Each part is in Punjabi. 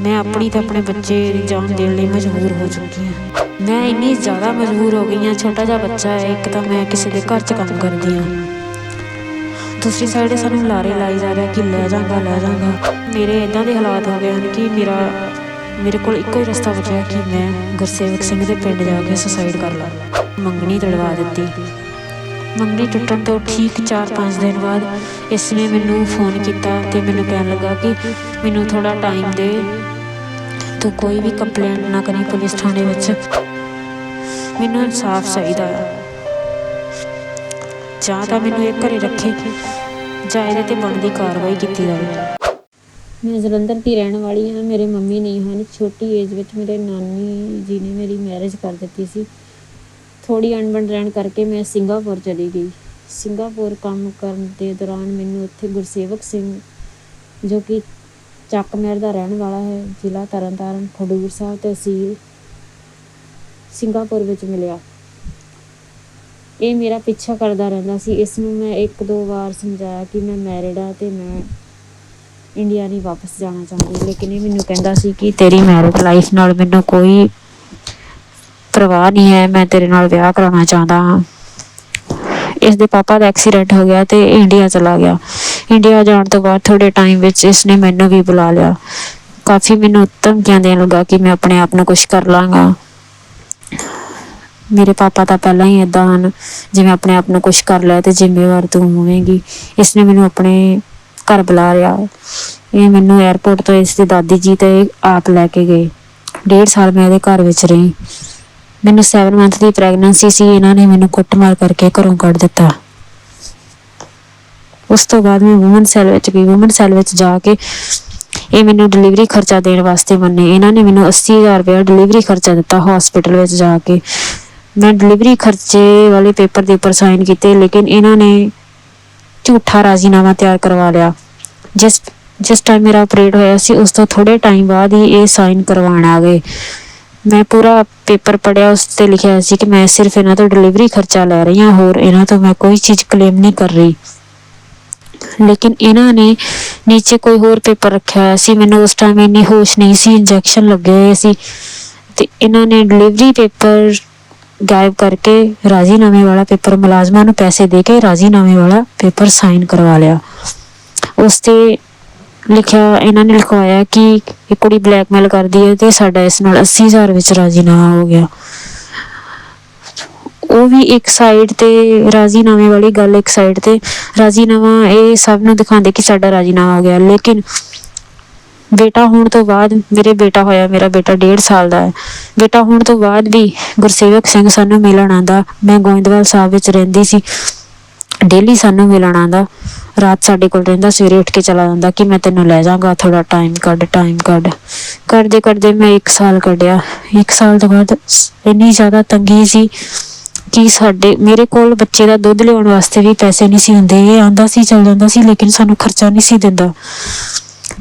ਮੈਂ ਆਪਣੀ ਤੇ ਆਪਣੇ ਬੱਚੇ ਦੀ ਜਾਨ ਦੇਣ ਲਈ ਮਜਬੂਰ ਹੋ ਚੁੱਕੀ ਹਾਂ। ਮੈਂ ਇੰਨੀ ਜ਼ਿਆਦਾ ਮਜਬੂਰ ਹੋ ਗਈ ਹਾਂ, ਛੋਟਾ ਜਿਹਾ ਬੱਚਾ ਹੈ, ਇੱਕ ਤਾਂ ਮੈਂ ਕਿਸੇ ਦੇ ਘਰ 'ਚ ਕੰਮ ਕਰਦੀ ਹਾਂ। ਦੂਸਰੀ ਸਾਈਡ ਸਾਨੂੰ ਲਾਰੇ ਲਾਈ ਜਾ ਰਿਹਾ ਕਿ ਲੈ ਜਾਗਾ ਲੈ ਜਾਗਾ। ਮੇਰੇ ਇਦਾਂ ਦੇ ਹਾਲਾਤ ਹੋ ਗਏ ਹਨ ਕਿ ਮੇਰਾ, ਮੇਰੇ ਕੋਲ ਇੱਕੋ ਹੀ ਰਸਤਾ ਬਚਿਆ ਕਿ ਮੈਂ ਗੁਰਸੇਵਕ ਸਿੰਘ ਦੇ ਪਿੰਡ ਜਾ ਕੇ ਸੁਸਾਈਡ ਕਰ ਲਾਂ। ਮੰਗਣੀ ਤੜਵਾ ਦਿੱਤੀ। ਮੰਗਣੀ ਟੁੱਟਣ ਤੋਂ ਠੀਕ 4-5 ਦਿਨ ਬਾਅਦ ਇਸ ਨੇ ਮੈਨੂੰ ਫੋਨ ਕੀਤਾ ਤੇ ਮੈਨੂੰ ਕਹਿਣ ਲੱਗਾ ਕਿ ਮੈਨੂੰ ਥੋੜਾ ਟਾਈਮ ਦੇ ਤੂੰ ਕੋਈ ਵੀ ਕੰਪਲੇਂਟ ਨਾ ਕਰੀ ਪੁਲਿਸ ਥਾਣੇ ਵਿੱਚ। ਮੈਨੂੰ ਇਨਸਾਫ ਚਾਹੀਦਾ ਹੈ ਜਾਂ ਤਾਂ ਮੈਨੂੰ ਇਹ ਘਰੇ ਰੱਖੇ, ਜਾਂ ਇਹਦੇ ਤੇ ਬਣਦੀ ਕਾਰਵਾਈ ਕੀਤੀ ਜਾਵੇ। ਮੈਂ ਜਲੰਧਰ ਦੀ ਰਹਿਣ ਵਾਲੀ ਹਾਂ, ਮੇਰੇ ਮੰਮੀ ਨਹੀਂ ਹਨ। ਛੋਟੀ ਏਜ ਵਿੱਚ ਮੇਰੇ ਨਾਨੀ ਜੀ ਨੇ ਮੇਰੀ ਮੈਰਿਜ ਕਰ ਦਿੱਤੀ ਸੀ। ਥੋੜੀ ਅਣਬਣ ਰਹਿਣ ਕਰਕੇ ਮੈਂ ਸਿੰਗਾਪੁਰ ਚਲੀ ਗਈ। ਸਿੰਗਾਪੁਰ ਕੰਮ ਕਰਨ ਦੇ ਦੌਰਾਨ ਮੈਨੂੰ ਉੱਥੇ ਗੁਰਸੇਵਕ ਸਿੰਘ, ਜੋ ਕਿ ਚੱਕ ਦਾ ਰਹਿਣ ਵਾਲਾ ਹੈ, ਜ਼ਿਲ੍ਹਾ ਤਰਨਤਾਰਨ, ਖਡੂਰ ਸਾਹਿਬ ਤਹਿਸੀਲ ਸਿੰਗਾਪੁਰ ਵਿੱਚ ਮਿਲਿਆ। ਇਹ ਮੇਰਾ ਪਿੱਛਾ ਕਰਦਾ ਰਹਿੰਦਾ ਸੀ। ਇਸ ਨੂੰ ਮੈਂ ਇੱਕ ਦੋ ਵਾਰ ਸਮਝਾਇਆ ਕਿ ਮੈਂ ਮੈਰਿਡ ਆ ਤੇ ਮੈਂ ਇੰਡੀਆ ਨਹੀਂ ਵਾਪਸ ਜਾਣਾ ਚਾਹੁੰਦੀ। ਲੇਕਿਨ ਇਹ ਮੈਨੂੰ ਕਹਿੰਦਾ ਸੀ ਕਿ ਤੇਰੀ ਮੈਰਿਡ ਲਾਈਫ ਨਾਲ ਮੈਨੂੰ ਕੋਈ ਪਰਵਾਹ ਨਹੀਂ ਹੈ। ਮੈਂ ਤੇਰੇ ਨਾਲ ਵਿਆਹ ਕਰਾਉਣਾ ਚਾਹੁੰਦਾ ਹਾਂ। ਇਸ ਦੇ ਪਾਪਾ ਦਾ ਐਕਸੀਡੈਂਟ ਹੋ ਗਿਆ ਤੇ ਇੰਡੀਆ ਚਲਾ ਗਿਆ। ਇੰਡੀਆ ਜਾਣ ਤੋਂ ਬਾਅਦ ਥੋੜੇ ਟਾਈਮ ਵਿੱਚ ਇਸ ਨੇ ਮੈਨੂੰ ਵੀ ਬੁਲਾ ਲਿਆ। ਕਾਫੀ ਮੈਨੂੰ ਧਮਕੀਆਂ ਦੇਣ ਲੱਗਾ ਕਿ ਮੈਂ ਆਪਣੇ ਆਪ ਨੂੰ ਕੁਝ ਕਰ ਲਾਂਗਾ। ਮੇਰੇ ਪਾਪਾ ਤਾਂ ਪਹਿਲਾਂ ਹੀ ਇਦਾਂ ਹਨ ਜਿਵੇਂ ਆਪਣੇ ਆਪ ਨੂੰ ਕੁਝ ਕਰ ਲਿਆ ਤੇ ਜ਼ਿੰਮੇਵਾਰ ਤੂੰ ਹੋਵੇਂਗੀ। ਇਸ ਨੇ ਮੈਨੂੰ ਆਪਣੇ ਘਰ ਬੁਲਾ ਲਿਆ। ਇਹ ਮੈਨੂੰ 에ਅਰਪੋਰਟ ਤੋਂ ਇਸ ਦੀ ਦਾਦੀ ਜੀ ਤੇ ਆਪ ਲੈ ਕੇ ਗਏ। ਡੇਢ ਸਾਲ ਮੈਂ ਇਹਦੇ ਘਰ ਵਿੱਚ ਰਹੀ। ਮੈਨੂੰ 7 ਮੰਥ ਦੀ ਪ੍ਰੈਗਨੈਂਸੀ ਸੀ, ਇਹਨਾਂ ਨੇ ਮੈਨੂੰ ਕੁੱਟਮਾਰ ਕਰਕੇ ਘਰੋਂ ਕੱਢ ਦਿੱਤਾ। ਉਸ ਤੋਂ ਬਾਅਦ ਮੈਂ ਔਮਨ ਸੈੱਲ ਵਿੱਚ ਗਈ। ਔਮਨ ਸੈੱਲ ਵਿੱਚ ਜਾ ਕੇ ਇਹ ਮੈਨੂੰ ਡਿਲੀਵਰੀ ਖਰਚਾ ਦੇਣ ਵਾਸਤੇ ਮੰਨੇ ਇਹਨਾਂ ਨੇ ਮੈਨੂੰ 80000 ਰੁਪਏ ਡਿਲੀਵਰੀ ਖਰਚਾ ਦਿੱਤਾ ਹਸਪੀਟਲ ਵਿੱਚ ਜਾ ਕੇ। ਮੈਂ ਡਿਲੀਵਰੀ ਖਰਚੇ ਵਾਲੇ ਪੇਪਰ ਦੇ ਉੱਪਰ ਸਾਈਨ ਕੀਤੇ, ਲੇਕਿਨ ਇਹਨਾਂ ਨੇ ਝੂਠਾ ਰਾਜ਼ੀਨਾਮਾ ਤਿਆਰ ਕਰਵਾ ਲਿਆ। ਜਿਸ ਜਿਸ ਟਾਈਮ ਮੇਰਾ ਆਪਰੇਟ ਹੋਇਆ ਸੀ, ਉਸ ਤੋਂ ਥੋੜੇ ਟਾਈਮ ਬਾਅਦ ਹੀ ਇਹ ਸਾਈਨ ਕਰਵਾਉਣ ਆ ਗਏ। ਮੈਂ ਪੂਰਾ ਪੇਪਰ ਪੜਿਆ ਉਸ ਤੇ ਲਿਖਿਆ ਸੀ ਕਿ ਮੈਂ ਸਿਰਫ ਇਹਨਾਂ ਤੋਂ ਡਿਲੀਵਰੀ ਖਰਚਾ ਲੈ ਰਹੀ ਹਾਂ, ਹੋਰ ਇਹਨਾਂ ਤੋਂ ਮੈਂ ਕੋਈ ਚੀਜ਼ ਕਲੇਮ ਨਹੀਂ ਕਰ ਰਹੀ। ਲੇਕਿਨ ਇਹਨਾਂ ਨੇ ਨੀਚੇ ਕੋਈ ਹੋਰ ਪੇਪਰ ਰੱਖਿਆ ਹੋਇਆ ਸੀ। ਮੈਨੂੰ ਉਸ ਟਾਈਮ ਇੰਨੀ ਹੋਸ਼ ਨਹੀਂ ਸੀ ਇੰਜੈਕਸ਼ਨ ਲੱਗੇ ਹੋਏ ਸੀ। ਤੇ ਇਹਨਾਂ ਨੇ ਡਿਲੀਵਰੀ ਪੇਪਰ ਗਾਇਬ ਕਰਕੇ ਰਾਜ਼ੀਨਾਮੇ ਵਾਲਾ ਪੇਪਰ, ਮੁਲਾਜ਼ਮਾਂ ਨੂੰ ਪੈਸੇ ਦੇ ਕੇ ਰਾਜ਼ੀਨਾਮੇ ਵਾਲਾ ਪੇਪਰ ਸਾਈਨ ਕਰਵਾ ਲਿਆ। ਉਸ ਤੇ ਲਿਖਿਆ, ਇਹਨਾਂ ਨੇ ਲਿਖਵਾਇਆ ਕਿ ਇਹ ਕੁੜੀ ਬਲੈਕਮੇਲ ਕਰਦੀ ਹੈ ਤੇ ਸਾਡਾ ਇਸ ਨਾਲ 80000 ਵਿੱਚ ਰਾਜ਼ੀਨਾਮਾ ਹੋ ਗਿਆ। ਉਹ ਵੀ ਇੱਕ ਸਾਈਡ ਤੇ ਰਾਜ਼ੀਨਾਮੇ ਵਾਲੀ ਗੱਲ ਇੱਕ ਸਾਈਡ ਤੇ। ਰਾਜ਼ੀਨਾਮਾ ਇਹ ਸਭ ਨੂੰ ਦਿਖਾਉਂਦੇ ਕਿ ਸਾਡਾ ਰਾਜ਼ੀਨਾਮਾ ਹੋ ਗਿਆ। ਲੇਕਿਨ ਬੇਟਾ ਹੋਣ ਤੋਂ ਬਾਅਦ ਮੇਰੇ ਬੇਟਾ ਹੋਇਆ, ਮੇਰਾ ਬੇਟਾ 1.5 ਸਾਲ ਦਾ ਹੈ। ਬੇਟਾ ਹੋਣ ਤੋਂ ਬਾਅਦ ਵੀ ਗੁਰਸੇਵਕ ਸਿੰਘ ਸਾਨੂੰ ਮਿਲਣ ਆਂਦਾ ਮੈਂ ਗੋਇੰਦਵਾਲ ਸਾਹਿਬ ਵਿੱਚ ਰਹਿੰਦੀ ਸੀ। ਡੇਲੀ ਸਾਨੂੰ ਮਿਲਣ ਆਂਦਾ ਰਾਤ ਸਾਡੇ ਕੋਲ ਰਹਿੰਦਾ, ਸਵੇਰੇ ਉੱਠ ਕੇ ਚਲਾ ਜਾਂਦਾ ਕਿ ਮੈਂ ਤੈਨੂੰ ਲੈ ਜਾਵਾਂਗਾ ਥੋੜਾ ਟਾਈਮ ਕੱਢ ਟਾਈਮ ਕੱਢ। ਕਰਦੇ ਕਰਦੇ ਮੈਂ 1 ਸਾਲ ਕੱਢਿਆ। 1 ਸਾਲ ਤੋਂ ਬਾਅਦ ਇੰਨੀ ਜ਼ਿਆਦਾ ਤੰਗੀ ਸੀ ਕਿ ਸਾਡੇ, ਮੇਰੇ ਕੋਲ ਬੱਚੇ ਦਾ ਦੁੱਧ ਲਿਆਉਣ ਵਾਸਤੇ ਵੀ ਪੈਸੇ ਨਹੀਂ ਸੀ ਹੁੰਦੇ, ਇਹ ਆਂਦਾ ਸੀ, ਚੱਲ ਜਾਂਦਾ ਸੀ, ਲੇਕਿਨ ਸਾਨੂੰ ਖਰਚਾ ਨਹੀਂ ਸੀ ਦਿੰਦਾ।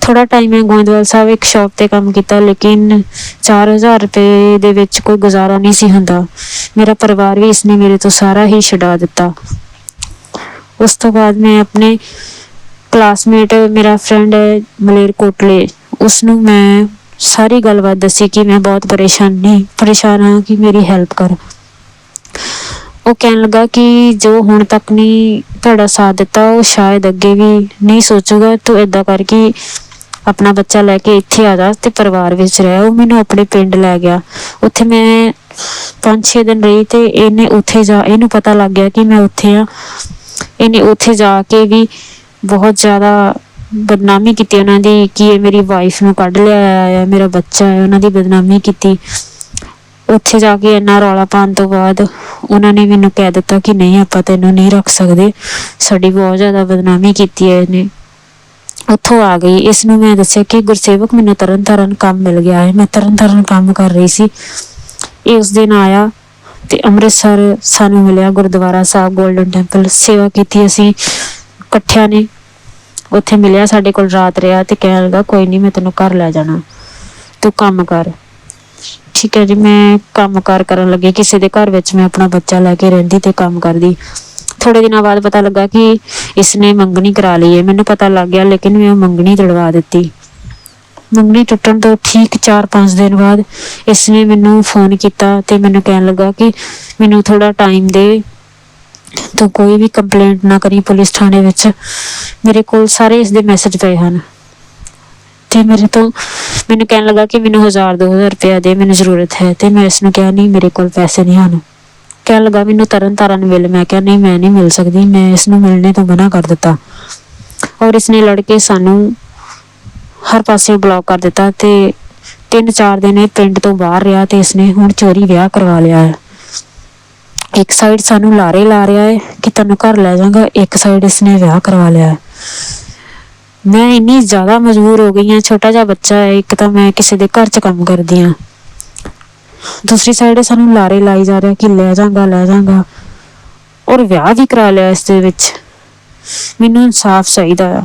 ਥੋੜਾ ਟਾਈਮ ਮੈਂ ਗੋਇੰਦਵਾਲ ਸਾਹਿਬ ਇੱਕ ਸ਼ਾਪ ਤੇ ਕੰਮ ਕੀਤਾ, ਲੇਕਿਨ 4000 ਰੁਪਏ ਦੇ ਵਿੱਚ ਕੋਈ ਗੁਜ਼ਾਰਾ ਨਹੀਂ ਸੀ ਹੁੰਦਾ। ਮੇਰਾ ਪਰਿਵਾਰ ਵੀ ਇਸਨੇ ਮੇਰੇ ਤੋਂ ਸਾਰਾ ਹੀ ਛਡਾ ਦਿੱਤਾ। ਉਸ ਤੋਂ ਬਾਅਦ ਮੈਂ ਆਪਣੇ ਕਲਾਸਮੇਟ ਮੇਰਾ ਫਰੈਂਡ ਹੈ ਮਲੇਰਕੋਟਲੇ ਉਸ ਨੂੰ ਮੈਂ ਸਾਰੀ ਗੱਲਬਾਤ ਦੱਸੀ ਕਿ ਮੈਂ ਬਹੁਤ ਪਰੇਸ਼ਾਨ ਨਹੀਂ ਪਰੇਸ਼ਾਨ ਹਾਂ ਕਿ ਮੇਰੀ ਹੈਲਪ ਕਰ। ਉਹ ਕਹਿਣ ਲੱਗਾ ਕਿ ਜੋ ਹੁਣ ਤੱਕ ਨਹੀਂ ਤੁਹਾਡਾ ਸਾਥ ਦਿੱਤਾ, ਉਹ ਸ਼ਾਇਦ ਅੱਗੇ ਵੀ ਨਹੀਂ ਸੋਚੂਗਾ। ਤੂੰ ਏਦਾਂ ਕਰਕੇ ਆਪਣਾ ਬੱਚਾ ਲੈ ਕੇ ਇੱਥੇ ਆ ਜਾ ਤੇ ਪਰਿਵਾਰ ਵਿੱਚ ਰਹਿ। ਉਹ ਮੈਨੂੰ ਆਪਣੇ ਪਿੰਡ ਲੈ ਗਿਆ। ਉੱਥੇ ਮੈਂ 5-6 ਦਿਨ ਰਹੀ ਤੇ ਇਹਨੇ ਉੱਥੇ ਜਾ, ਇਹਨੂੰ ਪਤਾ ਲੱਗ ਗਿਆ ਕਿ ਮੈਂ ਉੱਥੇ ਆ। ਇਹਨੇ ਉੱਥੇ ਜਾ ਕੇ ਵੀ ਬਹੁਤ ਜ਼ਿਆਦਾ ਬਦਨਾਮੀ ਕੀਤੀ ਉਹਨਾਂ ਦੀ, ਕਿ ਇਹ ਮੇਰੀ ਵਾਈਫ ਨੂੰ ਕੱਢ ਲਿਆ ਆ, ਮੇਰਾ ਬੱਚਾ ਹੈ ਉਹਨਾਂ ਦੀ ਬਦਨਾਮੀ ਕੀਤੀ। ਉੱਥੇ ਜਾ ਕੇ ਇੰਨਾ ਰੌਲਾ ਪਾਉਣ ਤੋਂ ਬਾਅਦ ਉਹਨਾਂ ਨੇ ਮੈਨੂੰ ਕਹਿ ਦਿੱਤਾ ਕਿ ਨਹੀਂ, ਆਪਾਂ ਤੈਨੂੰ ਨਹੀਂ ਰੱਖ ਸਕਦੇ। ਸਾਡੀ ਬਹੁਤ ਜ਼ਿਆਦਾ ਬਦਨਾਮੀ ਕੀਤੀ ਹੈ ਇਹਨੇ। ਉੱਥੋਂ ਆ ਗਈ। ਇਸ ਨੂੰ ਮੈਂ ਦੱਸਿਆ ਕਿ ਗੁਰਸੇਵਕ ਮੈਨੂੰ ਤਰਨ ਤਾਰਨ ਕੰਮ ਮਿਲ ਗਿਆ ਹੈ। ਮੈਂ ਤਰਨ ਤਾਰਨ ਕੰਮ ਕਰ ਰਹੀ ਸੀ। ਇਹ ਉਸ ਦਿਨ ਆਇਆ ਤੇ ਅੰਮ੍ਰਿਤਸਰ ਸਾਨੂੰ ਮਿਲਿਆ। ਗੁਰਦੁਆਰਾ ਸਾਹਿਬ 골ਡਨ ਟੈਂਪਲ ਸੇਵਾ ਕੀਤੀ ਅਸੀਂ ਇਕੱਠਿਆਂ ਨੇ। ਉੱਥੇ ਮਿਲਿਆ ਸਾਡੇ ਕੋਲ ਰਾਤ ਰਿਹਾ ਤੇ ਕਹਿਣ ਲੱਗਾ, ਕੋਈ ਨਹੀਂ, ਮੈਂ ਤੈਨੂੰ ਘਰ ਲੈ ਜਾਣਾ। ਤੂੰ ਕੰਮ ਕਰ। ਠੀਕ ਹੈ ਜੀ, ਮੈਂ ਕੰਮ ਕਰਨ ਲੱਗੀ, ਕਿਸੇ ਦੇ ਘਰ ਵਿੱਚ ਮੈਂ ਆਪਣਾ ਬੱਚਾ ਲੈ ਕੇ ਰਹਿੰਦੀ ਤੇ ਕੰਮ ਕਰਦੀ। ਥੋੜੇ ਦਿਨਾਂ ਬਾਅਦ ਪਤਾ ਲੱਗਾ ਕਿ ਇਸਨੇ ਮੰਗਣੀ ਕਰਾ ਲਈ ਹੈ। ਮੈਨੂੰ ਪਤਾ ਲੱਗ ਗਿਆ, ਲੇਕਿਨ ਮੈਂ ਮੰਗਣੀ ਤੜਵਾ ਦਿੱਤੀ। ਮੰਗਣੀ ਟੁੱਟਣ ਤੋਂ ਠੀਕ 4-5 ਦਿਨ ਬਾਅਦ ਇਸ ਨੇ ਮੈਨੂੰ ਫੋਨ ਕੀਤਾ ਤੇ ਮੈਨੂੰ ਕਹਿਣ ਲੱਗਾ ਕਿ ਮੈਨੂੰ ਥੋੜਾ ਟਾਈਮ ਦੇ, ਤੂੰ ਕੋਈ ਵੀ ਕੰਪਲੇਂਟ ਨਾ ਕਰੀ ਪੁਲਿਸ ਥਾਣੇ ਵਿੱਚ। ਮੇਰੇ ਕੋਲ ਸਾਰੇ ਇਸ ਦੇ ਮੈਸੇਜ ਪਏ ਹਨ। ਤੇ ਮੇਰੇ ਤੋਂ ਮੈਨੂੰ ਕਹਿਣ ਲੱਗਾ ਕਿ ਮੈਨੂੰ 1000 2000 ਰੁਪਇਆ ਦੇ, ਮੈਨੂੰ ਜ਼ਰੂਰਤ ਹੈ ਤੇ ਮੈਂ ਇਸ ਨੂੰ ਕਿਹਾ, ਨਹੀਂ, ਮੇਰੇ ਕੋਲ ਪੈਸੇ ਨਹੀਂ ਹਨ। ਕਹਿਣ ਲੱਗਾ, ਮੈਨੂੰ ਤਰਨ ਤਾਰਨ ਮਿਲ। ਮੈਂ ਕਿਹਾ, ਨਹੀਂ, ਮੈਂ ਨਹੀਂ ਮਿਲ ਸਕਦੀ, ਮੈਂ ਇਸ ਨੂੰ ਮਿਲਣੇ ਤੋਂ ਮਨਾ ਕਰ ਦਿੱਤਾ। ਔਰ ਇਸ ਨੇ ਲੜ ਕੇ ਸਾਨੂੰ ਹਰ ਪਾਸੇ ਬਲੌਕ ਕਰ ਦਿੱਤਾ ਤੇ ਤਿੰਨ ਚਾਰ ਦਿਨ ਇਹ ਪਿੰਡ ਤੋਂ ਬਾਹਰ ਰਿਹਾ ਤੇ ਇਸਨੇ ਹੁਣ ਚੋਰੀ ਵਿਆਹ ਕਰਵਾ ਲਿਆ ਹੈ। ਇੱਕ ਸਾਈਡ ਸਾਨੂੰ ਲਾਰੇ ਲਾ ਰਿਹਾ ਹੈ ਕਿ ਤੈਨੂੰ ਘਰ ਲੈ ਜਾਵਾਂਗਾ ਇੱਕ ਸਾਈਡ ਇਸਨੇ ਵਿਆਹ ਕਰਵਾ ਲਿਆ ਹੈ। ਮੈਂ ਇੰਨੀ ਜ਼ਿਆਦਾ ਮਜਬੂਰ ਹੋ ਗਈ ਹਾਂ, ਛੋਟਾ ਜਿਹਾ ਬੱਚਾ ਹੈ, ਇੱਕ ਤਾਂ ਮੈਂ ਕਿਸੇ ਦੇ ਘਰ 'ਚ ਕੰਮ ਕਰਦੀ ਹਾਂ। ਦੂਸਰੀ ਸਾਈਡ ਸਾਨੂੰ ਲਾਰੇ ਲਾਈ ਜਾ ਰਿਹਾ ਕਿ ਲੈ ਜਾਵਾਂਗਾ ਲੈ ਜਾਵਾਂਗਾ ਔਰ ਵਿਆਹ ਵੀ ਕਰਾ ਲਿਆ ਇਸ ਦੇ ਵਿੱਚ। ਮੈਨੂੰ ਇਨਸਾਫ ਚਾਹੀਦਾ ਆ।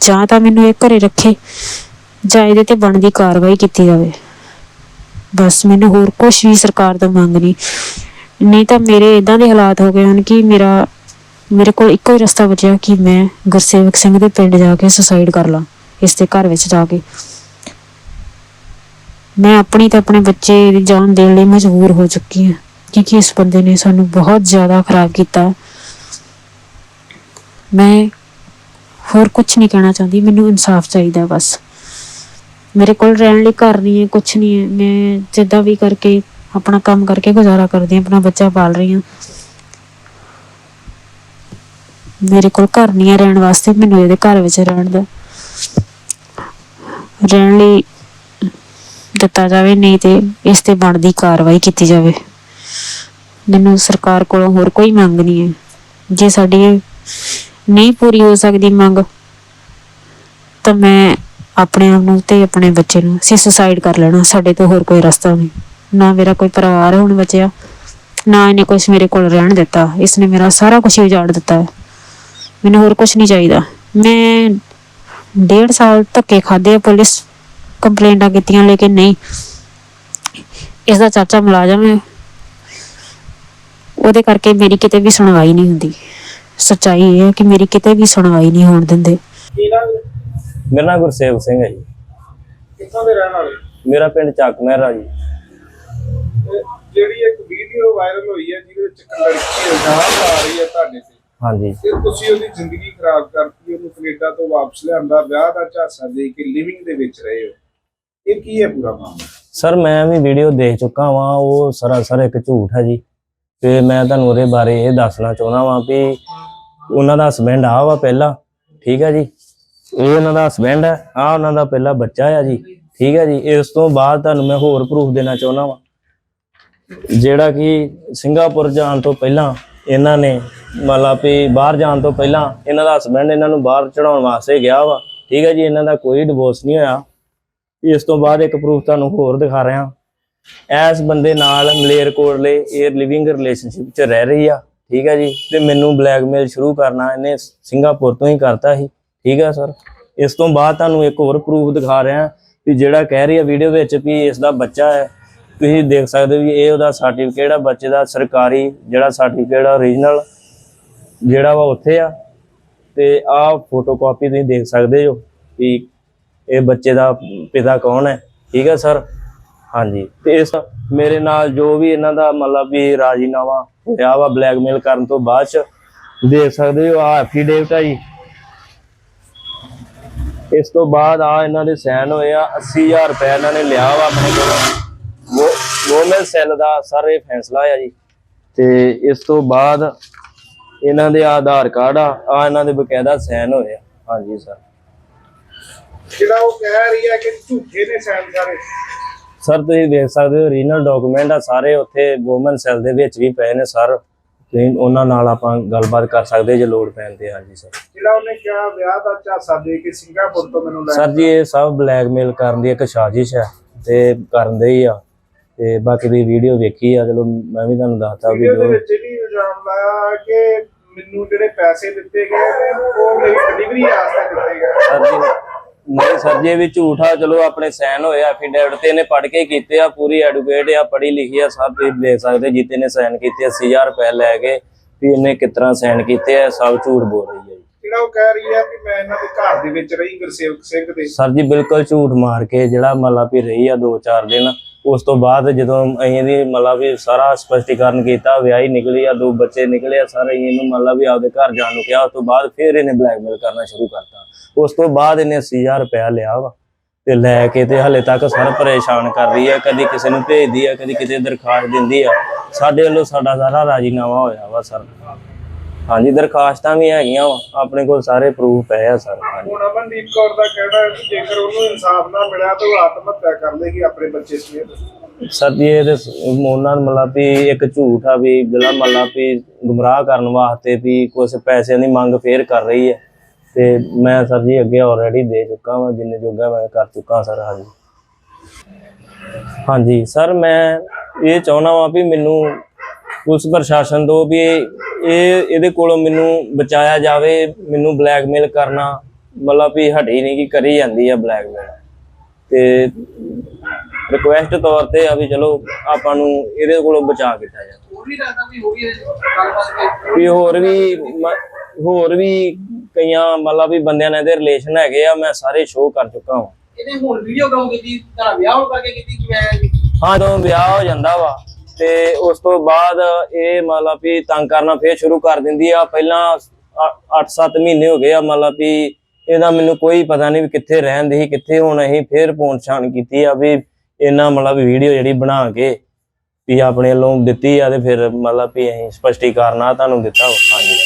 ਜਾਂ ਤਾਂ ਮੈਨੂੰ ਇਹ ਘਰੇ ਰੱਖੇ, ਜਾਂ ਇਹਦੇ ਤੇ ਬਣਦੀ ਕਾਰਵਾਈ ਕੀਤੀ ਜਾਵੇ। ਬਸ ਮੈਨੂੰ ਹੋਰ ਕੁਝ ਵੀ ਸਰਕਾਰ ਤੋਂ ਮੰਗ ਨਹੀਂ। ਨਹੀਂ ਤਾਂ ਮੇਰੇ ਇਦਾਂ ਦੇ ਹਾਲਾਤ ਹੋ ਗਏ ਹਨ ਕਿ ਮੇਰਾ ਮੇਰੇ ਕੋਲ ਇੱਕੋ ਹੀ ਰਸਤਾ ਬਚਿਆ ਕਿ ਮੈਂ ਗੁਰਸੇਵਕ ਸਿੰਘ ਦੇ ਪਿੰਡ ਜਾ ਕੇ ਸੁਸਾਈਡ ਕਰ ਲਾਂ, ਇਸ ਦੇ ਘਰ ਵਿੱਚ ਜਾ ਕੇ। ਮੈਂ ਆਪਣੀ ਤੇ ਆਪਣੇ ਬੱਚੇ ਦੀ ਜਾਨ ਦੇਣ ਲਈ ਮਜਬੂਰ ਹੋ ਚੁੱਕੀ ਹਾਂ, ਕਿਉਂਕਿ ਇਸ ਬੰਦੇ ਨੇ ਸਾਨੂੰ ਬਹੁਤ ਜ਼ਿਆਦਾ ਖਰਾਬ ਕੀਤਾ। ਮੈਂ ਹੋਰ ਕੁਝ ਨਹੀਂ ਕਹਿਣਾ ਚਾਹੁੰਦੀ, ਮੈਨੂੰ ਇਨਸਾਫ ਚਾਹੀਦਾ ਬਸ। ਮੇਰੇ ਕੋਲ ਰਹਿਣ ਲਈ ਘਰ ਨਹੀਂ ਹੈ ਕੁਝ ਨਹੀਂ ਹੈ। ਮੈਂ ਜਿੱਦਾਂ ਵੀ ਕਰਕੇ ਆਪਣਾ ਕੰਮ ਕਰਕੇ ਗੁਜ਼ਾਰਾ ਕਰਦੀ ਹਾਂ, ਆਪਣਾ ਬੱਚਾ ਪਾਲ ਰਹੀ ਹਾਂ। ਮੇਰੇ ਕੋਲ ਘਰ ਨਹੀਂ ਹੈ ਰਹਿਣ ਵਾਸਤੇ, ਮੈਨੂੰ ਇਹਦੇ ਘਰ ਵਿੱਚ ਰਹਿਣ ਦਾ ਰਹਿਣ ਲਈ ਦਿੱਤਾ ਜਾਵੇ, ਨਹੀਂ ਤੇ ਇਸ ਤੇ ਬਣਦੀ ਕਾਰਵਾਈ ਕੀਤੀ ਜਾਵੇ। ਮੈਨੂੰ ਸਰਕਾਰ ਕੋਲੋਂ ਹੋਰ ਕੋਈ ਮੰਗ ਨਹੀਂ ਹੈ। ਜੇ ਸਾਡੀ ਨਹੀਂ ਪੂਰੀ ਹੋ ਸਕਦੀ ਮੰਗ, ਤਾਂ ਮੈਂ ਆਪਣੇ ਆਪ ਨੂੰ ਤੇ ਆਪਣੇ ਬੱਚੇ ਨੂੰ ਅਸੀਂ ਸੁਸਾਈਡ ਕਰ ਲੈਣਾ, ਸਾਡੇ ਤੋਂ ਹੋਰ ਕੋਈ ਰਸਤਾ ਨਹੀਂ। ਨਾ ਮੇਰਾ ਕੋਈ ਪਰਿਵਾਰ ਹੁਣ ਬਚਿਆ, ਨਾ ਇਹਨੇ ਕੁਝ ਮੇਰੇ ਕੋਲ ਰਹਿਣ ਦਿੱਤਾ, ਇਸਨੇ ਮੇਰਾ ਸਾਰਾ ਕੁਝ ਉਜਾੜ ਦਿੱਤਾ ਹੈ। ਮੈਨੂੰ ਹੋਰ ਕੁਝ ਨਹੀਂ ਚਾਹੀਦਾ। ਮੈਂ ਡੇਢ ਸਾਲ ਧੱਕੇ ਖਾਦੇ ਆ ਪੁਲਿਸ ਕੰਪਲੇਂਟਾਂ ਕੀਤੀਆਂ ਲੇਕਿਨ ਨਹੀਂ। ਇਸ ਦਾ ਚਾਚਾ ਮੁਲਾਜ਼ਮ ਹੈ। ਉਹਦੇ ਕਰਕੇ ਮੇਰੀ ਕਿਤੇ ਵੀ ਸੁਣਵਾਈ ਨਹੀਂ ਹੁੰਦੀ। ਸੱਚਾਈ ਇਹ ਹੈ ਕਿ ਮੇਰੀ ਕਿਤੇ ਵੀ ਸੁਣਵਾਈ ਨਹੀਂ ਹੋਣ ਦਿੰਦੇ? ਮੇਰਾ ਨਾਮ ਗੁਰਸੇਵ ਸਿੰਘ ਹੈ ਜੀ। ਕਿੱਥੋਂ ਦੇ ਰਹਿਣ ਵਾਲੇ? ਮੇਰਾ ਪਿੰਡ ਚੱਕ ਮਹਿਰਾ ਜੀ। ਜਿਹੜੀ ਇੱਕ ਵੀਡੀਓ ਵਾਇਰਲ ਹੋਈ ਹੈ ਜਿਹਦੇ ਵਿੱਚ ਇੱਕ ਲੜਕੀ ਇਲਜ਼ਾਮ ਲਾ ਰਹੀ ਹੈ ਤੁਹਾਡੇ ਤੇ। ਹਾਂਜੀ। ਕਿ ਤੁਸੀਂ ਉਹਦੀ ਜ਼ਿੰਦਗੀ ਖਰਾਬ ਕਰਤੀ ਉਹਨੂੰ ਕੈਨੇਡਾ ਤੋਂ ਵਾਪਸ ਲਿਆਂਦਾ ਵਿਆਹ ਦਾ ਝਾਂਸਾ ਦੇ ਕੇ ਲਿਵਿੰਗ ਦੇ ਵਿੱਚ ਰਹੇ ਹੋ। ਇਹ ਕੀ ਹੈ ਪੂਰਾ ਮਾਮਲਾ? ਸਰ ਮੈਂ ਵੀ ਵੀਡੀਓ ਦੇਖ ਚੁੱਕਾ ਵਾਂ ਉਹ ਸਰਾਸਰ ਇੱਕ ਝੂਠ ਹੈ ਜੀ। ਤੇ ਮੈਂ ਤੁਹਾਨੂੰ ਉਹਦੇ ਬਾਰੇ ਇਹ ਦੱਸਣਾ ਚਾਹੁੰਦਾ ਵਾਂ ਵੀ ਉਹਨਾਂ ਦਾ ਹਸਬੈਂਡ ਆ ਵਾ ਪਹਿਲਾਂ ਠੀਕ ਹੈ ਜੀ? ਇਹ ਉਹਨਾਂ ਦਾ ਹਸਬੈਂਡ ਹੈ ਆ ਉਹਨਾਂ ਦਾ ਪਹਿਲਾ ਬੱਚਾ ਆ ਜੀ ਠੀਕ ਹੈ ਜੀ? ਇਸ ਤੋਂ ਬਾਅਦ ਤੁਹਾਨੂੰ ਮੈਂ ਹੋਰ ਪ੍ਰੂਫ ਦੇਣਾ ਚਾਹੁੰਦਾ ਵਾਂ। ਜਿਹੜਾ ਕਿ ਸਿੰਗਾਪੁਰ ਜਾਣ ਤੋਂ ਪਹਿਲਾਂ ਇਹਨਾਂ ਨੇ ਮਤਲਬ ਵੀ ਬਾਹਰ ਜਾਣ ਤੋਂ ਪਹਿਲਾਂ ਇਹਨਾਂ ਦਾ ਹਸਬੈਂਡ ਇਹਨਾਂ ਨੂੰ ਬਾਹਰ ਚੜਾਉਣ ਵਾਸਤੇ ਗਿਆ ਵਾ। ਠੀਕ ਹੈ ਜੀ, ਇਹਨਾਂ ਦਾ ਕੋਈ ਡਿਵੋਰਸ ਨਹੀਂ ਹੋਇਆ। ਇਸ ਤੋਂ ਬਾਅਦ ਇੱਕ ਪ੍ਰੂਫ ਤੁਹਾਨੂੰ ਹੋਰ ਦਿਖਾ ਰਿਹਾ। ਐਸ ਬੰਦੇ ਨਾਲ ਮਲੇਰਕੋਟਲੇ 에ਅਰ ਲਿਵਿੰਗ ਰਿਲੇਸ਼ਨਸ਼ਿਪ 'ਚ ਰਹਿ ਰਹੀ ਆ। ਠੀਕ ਹੈ ਜੀ, ਤੇ ਮੈਨੂੰ ਬਲੈਕਮੇਲ ਸ਼ੁਰੂ ਕਰਨਾ ਇਹਨੇ ਸਿੰਗਾਪੁਰ ਤੋਂ ਹੀ ਕਰਤਾ ਸੀ। ਠੀਕ ਹੈ ਸਰ। ਇਸ ਤੋਂ ਬਾਅਦ ਤੁਹਾਨੂੰ ਇੱਕ ਹੋਰ ਪ੍ਰੂਫ ਦਿਖਾ ਰਿਹਾ ਵੀ ਜਿਹੜਾ ਕਹਿ ਰਹੀ ਆ ਵੀਡੀਓ ਵਿੱਚ ਵੀ ਇਸ ਦਾ ਬੱਚਾ ਹੈ। ਤੁਸੀਂ ਦੇਖ ਸਕਦੇ ਹੋ ਵੀ ਇਹ ਉਹਦਾ ਸਰਟੀਫਿਕੇਟ ਆ, ਬੱਚੇ ਦਾ ਸਰਕਾਰੀ ਜਿਹੜਾ ਸਰਟੀਫਿਕੇਟ ਆ ਓਰੀਜਨਲ ਜਿਹੜਾ ਵਾ ਉੱਥੇ ਆ। ਤੇ ਆਹ ਫੋਟੋਕਾਪੀ ਤੁਸੀਂ ਦੇਖ ਸਕਦੇ ਹੋ ਵੀ ਇਹ ਬੱਚੇ ਦਾ ਪਿਤਾ ਕੌਣ ਹੈ। ਠੀਕ ਹੈ ਸਰ? ਹਾਂਜੀ। ਤੇ ਇਸ ਮੇਰੇ ਨਾਲ ਜੋ ਵੀ ਇਹਨਾਂ ਦਾ ਮਤਲਬ ਵੀ ਰਾਜੀਨਾਮਾ ਹੋਇਆ ਵਾ ਬਲੈਕਮੇਲ ਕਰਨ ਤੋਂ ਬਾਅਦ ਚ, ਦੇਖ ਸਕਦੇ ਹੋ ਆ ਐਫੀਡੇਵਿਟ ਆ ਜੀ। ਇਸ ਤੋਂ ਬਾਅਦ ਆ ਇਹਨਾਂ ਦੇ ਸਾਈਨ ਹੋਏ ਆ 80000 ਰੁਪਏ ਇਹਨਾਂ ਨੇ ਲਿਆ ਵਾ ਆਪਣੇ ਕੋਲ। ਗਵਰਨਮੈਂਟ ਸੈੱਲ ਦਾ ਸਰ ਇਹ ਫੈਸਲਾ ਆ ਜੀ। ਤੇ ਇਸ ਤੋਂ ਬਾਅਦ ਇਹਨਾਂ ਦੇ ਆਧਾਰ ਕਾਰਡ ਆ ਆ ਇਹਨਾਂ ਦੇ ਬਕਾਇਦਾ ਸਾਈਨ ਹੋਏ ਆ। ਹਾਂਜੀ ਸਰ ਜਿਹੜਾ ਉਹ ਕਹਿ ਰਹੀ ਹੈ ਕਿ ਝੂਠੇ ਨੇ ਸੈਨ ਸਾਰੇ। ਸਰ ਤੁਸੀਂ ਦੇਖ ਸਕਦੇ ਹੋ ਰੀਜਨਲ ਡਾਕੂਮੈਂਟ ਆ ਸਾਰੇ ਉੱਥੇ ਵੂਮਨ ਸੈੱਲ ਦੇ ਵਿੱਚ ਵੀ ਪਏ ਨੇ ਸਰ ਤੁਸੀਂ ਉਹਨਾਂ ਨਾਲ ਆਪਾਂ ਗੱਲਬਾਤ ਕਰ ਸਕਦੇ ਜੇ ਲੋੜ ਪੈਣ ਤੇ। ਹਾਂਜੀ ਸਰ ਜਿਹੜਾ ਉਹਨੇ ਕਿਹਾ ਵਿਆਹ ਦਾ ਝਾਂਸਾ ਦੇ ਕੇ ਸਿੰਗਾਪੁਰ ਤੋਂ ਮੈਨੂੰ ਲੈ ਸਰ ਜੀ ਇਹ ਸਭ ਬਲੈਕਮੇਲ ਕਰਨ ਦੀ ਇੱਕ ਸਾਜ਼ਿਸ਼ ਹੈ ਤੇ ਕਰਨ ਦੇ ਹੀ ਆ। ਤੇ ਬਾਕੀ ਦੀ ਵੀਡੀਓ ਵੇਖੀ ਆ ਚਲੋ ਮੈਂ ਵੀ ਤੁਹਾਨੂੰ ਦੱਸਤਾ ਵੀ ਵੀਡੀਓ ਦੇ ਜੋ ਵਿੱਚ ਵੀ ਇਲਜ਼ਾਮ ਲਾਇਆ ਕਿ ਮੈਨੂੰ ਜਿਹੜੇ ਪੈਸੇ ਦਿੱਤੇ ਗਏ ਨੇ ਉਹ ਮੇਰੀ ਡਿਲੀਵਰੀ ਵਾਸਤੇ ਦਿੱਤੇ ਗਏ ਸਰ ਜੀ ਨਹੀਂ ਸਰ ਜੀ ਇਹ ਵੀ ਝੂਠ ਆ ਚਲੋ ਆਪਣੇ ਸਾਈਨ ਹੋਏ ਐਫੀਡੇਵਿਟ ਤੇ ਇਹਨੇ ਪੜ੍ਹ ਕੇ ਕੀਤੇ ਆ ਪੂਰੀ ਐਡਵੋਕੇਟ ਆ ਪੜ੍ਹੀ ਲਿਖੀ ਆ ਸਭ ਤੁਸੀਂ ਦੇਖ ਸਕਦੇ ਜਿੱਤੇ ਨੇ ਸਾਈਨ ਕੀਤੇ 80000 ਰੁਪਏ ਲੈ ਕੇ ਵੀ ਇਹਨੇ ਤਰ੍ਹਾਂ ਸਾਈਨ ਕੀਤੇ ਆ ਸਭ ਝੂਠ ਬੋਲ ਰਹੀ ਹੈ ਜੀ। ਜਿਹੜਾ ਉਹ ਕਹਿ ਰਹੀ ਹੈ ਕਿ ਮੈਂ ਇਹਨਾਂ ਦੇ ਘਰ ਦੇ ਵਿੱਚ ਰਹੀ ਗੁਰਸੇਵਕ ਸਿੰਘ ਦੇ। ਸਰ ਜੀ ਬਿਲਕੁਲ ਝੂਠ ਮਾਰ ਕੇ ਜਿਹੜਾ ਮਤਲਬ ਵੀ ਰਹੀ ਆ 2-4 ਦਿਨ ਉਸ ਤੋਂ ਬਾਅਦ ਜਦੋਂ ਅਸੀਂ ਇਹਦੀ ਮਤਲਬ ਵੀ ਸਾਰਾ ਸਪਸ਼ਟੀਕਰਨ ਕੀਤਾ, ਵਿਆਹੀ ਨਿਕਲੀ ਆ ਦੋ ਬੱਚੇ ਨਿਕਲੇ ਆ ਸਾਰੇ ਇਹਨੂੰ ਮਤਲਬ ਵੀ ਆਪਦੇ ਘਰ ਜਾਣ ਨੂੰ ਕਿਹਾ। ਉਸ ਤੋਂ ਬਾਅਦ ਫਿਰ ਇਹਨੇ ਬਲੈਕਮੇਲ ਕਰਨਾ ਸ਼ੁਰੂ ਕਰਤਾ। ਉਸ ਤੋਂ ਬਾਅਦ ਇਹਨੇ 80000 ਰੁਪਇਆ ਲਿਆ ਵਾ ਤੇ ਲੈ ਕੇ ਤੇ ਹਲੇ ਤੱਕ ਸਰ ਪਰੇਸ਼ਾਨ ਕਰ ਰਹੀ ਹੈ। ਕਦੀ ਕਿਸੇ ਨੂੰ ਭੇਜਦੀ ਆ ਕਦੀ ਕਿਤੇ ਦਰਖਾਸਤ ਦਿੰਦੀ ਆ ਸਾਡੇ ਵੱਲੋਂ ਸਾਡਾ ਸਾਰਾ ਰਾਜੀਨਾਮਾ ਹੋਇਆ ਵਾ ਸਰ। ਹਾਂਜੀ ਦਰਖਾਸਤਾਂ ਵੀ ਹੈਗੀਆਂ ਵਾ। ਆਪਣੇ ਕੋਲ ਸਾਰੇ ਪ੍ਰੂਫ ਪਏ ਆ ਸਰ। ਹਾਂਜੀ। ਹੁਣ ਅਮਨਦੀਪ ਕੌਰ ਦਾ ਕਹਿਣਾ ਹੈ ਕਿ ਜੇਕਰ ਉਹਨੂੰ ਇਨਸਾਫ ਨਾ ਮਿਲਿਆ ਤਾਂ ਉਹ ਆਤਮ ਹੱਤਿਆ ਕਰ ਲੇਗੀ ਆਪਣੇ ਬੱਚੇ ਸਮੇਤ। ਸਰ ਜੀ ਇਹ ਤੇ ਵੀ ਇੱਕ ਝੂਠ ਆ ਵੀ ਜਿਹੜਾ ਵੀ ਗੁੰਮਰਾਹ ਕਰਨ ਵਾਸਤੇ ਵੀ ਕੁਝ ਪੈਸਿਆਂ ਦੀ ਮੰਗ ਫੇਰ ਕਰ ਰਹੀ ਹੈ। ਤੇ ਮੈਂ ਸਰ ਜੀ ਅੱਗੇ ਆਲਰੇਡੀ ਦੇ ਚੁੱਕਾ ਵਾਂ ਜਿੰਨੇ ਜੋਗਾ ਮੈਂ ਕਰ ਚੁੱਕਾ ਸਰ ਹਾਂਜੀ। ਹਾਂਜੀ ਸਰ ਮੈਂ ਇਹ ਚਾਹੁੰਦਾ ਵਾਂ ਵੀ ਮੈਨੂੰ ਪੁਲਿਸ ਪ੍ਰਸ਼ਾਸਨ ਤੋਂ ਵੀ ਇਹ ਇਹ- ਇਹਦੇ ਕੋਲੋਂ ਮੈਨੂੰ ਬਚਾਇਆ ਜਾਵੇ ਮੈਨੂੰ ਬਲੈਕਮੇਲ ਕਰਨਾ ਮਤਲਬ ਵੀ ਹਟੀ ਨਹੀਂ ਕਿ ਕਰੀ ਜਾਂਦੀ ਆ ਬਲੈਕਮੇਲ। ਤੇ ਰਿਕੁਐਸਟ ਤੌਰ ਤੇ ਆ ਵੀ ਚਲੋ ਆਪਾਂ ਨੂੰ ਇਹਦੇ ਕੋਲੋਂ ਬਚਾ ਕੀਤਾ ਜਾਵੇ। ਹੋਰ ਵੀ ਲੱਗਦਾ ਵੀ ਹੋ ਗਈ ਗੱਲਬਾਤ ਵੀ? ਹੋਰ ਵੀ ਹੋਰ ਵੀ ਕਈਆਂ ਮਤਲਬ ਵੀ ਬੰਦਿਆਂ ਨਾਲ ਇਹਦੇ ਰਿਲੇਸ਼ਨ ਹੈਗੇ ਆ ਮੈਂ ਸਾਰੇ ਸ਼ੋਅ ਕਰ ਚੁੱਕਾ ਹਾਂ। ਇਹਨੇ ਹੁਣ ਵੀਡੀਓ ਕਾਲ ਕੀਤੀ ਤਾਂ ਵਿਆਹ ਹੋ ਕਰਕੇ ਕੀਤੀ ਕਿ ਮੈਂ ਹਾਂ ਜਦੋਂ ਵਿਆਹ ਹੋ ਜਾਂਦਾ ਵਾ ਤੇ ਉਸ ਤੋਂ ਬਾਅਦ ਇਹ ਮਤਲਬ ਵੀ ਤੰਗ ਕਰਨਾ ਫੇਰ ਸ਼ੁਰੂ ਕਰ ਦਿੰਦੀ ਆ। ਪਹਿਲਾਂ 8-7 ਮਹੀਨੇ ਹੋ ਗਏ ਆ ਮਤਲਬ ਵੀ ਇਹਦਾ ਮੈਨੂੰ ਕੋਈ ਪਤਾ ਨਹੀਂ ਵੀ ਕਿੱਥੇ ਰਹਿੰਦੀ ਸੀ, ਕਿੱਥੇ ਹੁਣ ਅਸੀਂ ਫੇਰ ਪਹੁੰਚਾਣ ਕੀਤੀ ਆ ਵੀ ਇਹਨਾਂ ਮਤਲਬ ਵੀਡੀਓ ਜਿਹੜੀ ਬਣਾ ਕੇ ਵੀ ਆਪਣੇ ਵੱਲੋਂ ਦਿੱਤੀ ਆ ਤੇ ਫਿਰ ਮਤਲਬ ਵੀ ਅਸੀਂ ਸਪਸ਼ਟੀਕਰਨ ਆ ਤੁਹਾਨੂੰ ਦਿੱਤਾ ਹਾਂਜੀ।